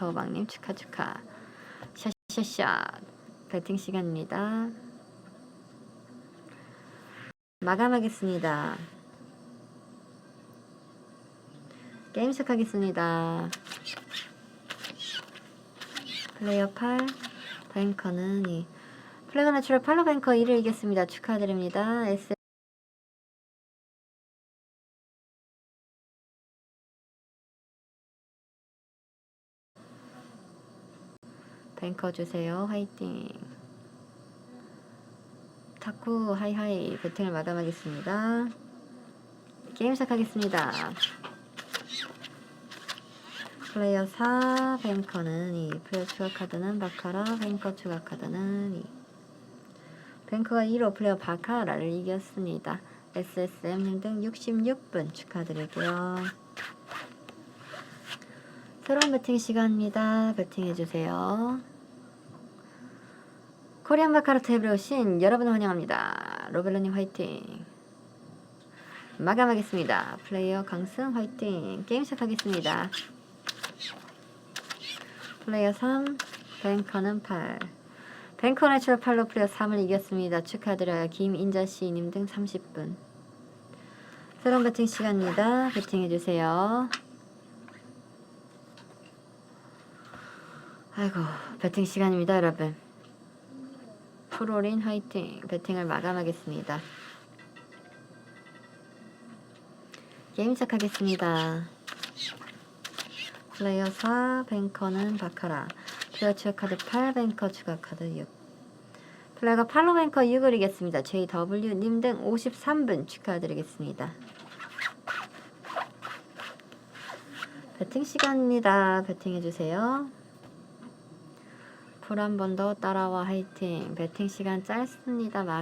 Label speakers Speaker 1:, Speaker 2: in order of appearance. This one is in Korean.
Speaker 1: 카카오방님 축하 축하. 샤샤샤. 배팅 시간입니다. 마감하겠습니다. 게임 시작하겠습니다. 플레이어 8, 뱅커는 2. 플래그 내추럴 팔로 뱅커 2를 이겼습니다. 축하드립니다. S 뱅커 주세요. 화이팅. 타쿠 하이하이 배팅을 마감하겠습니다. 게임 시작하겠습니다. 플레이어 4, 뱅커는 2, 플레이어 추가 카드는 바카라, 뱅커 추가 카드는 2. 뱅커가 2로 플레이어 바카라를 이겼습니다. SSM 등 66분 축하드릴게요. 새로운 배팅 시간입니다. 배팅해주세요. 코리안 바카라 테이블에 오신 여러분 환영합니다. 로벨로님 화이팅. 마감하겠습니다. 플레이어 강승 화이팅. 게임 시작하겠습니다. 플레이어 3, 뱅커는 8. 뱅커 내추럴 8로 플레이어 3을 이겼습니다. 축하드려요. 김인자 씨님 등 30분. 새로운 배팅 시간입니다. 배팅해주세요. 아이고, 배팅 시간입니다, 여러분. 프로린 화이팅. 배팅을 마감하겠습니다. 게임 시작하겠습니다. 플레이어 4, 뱅커는 바카라. 플레이어 추가 카드 8, 뱅커 추가 카드 6. 플레이어가 8로 뱅커 6을 이겼습니다. JW님 등 53분 축하드리겠습니다. 배팅 시간입니다. 배팅 해주세요. 풀한번 더 따라와 화이팅. 배팅 시간 짧습니다. 마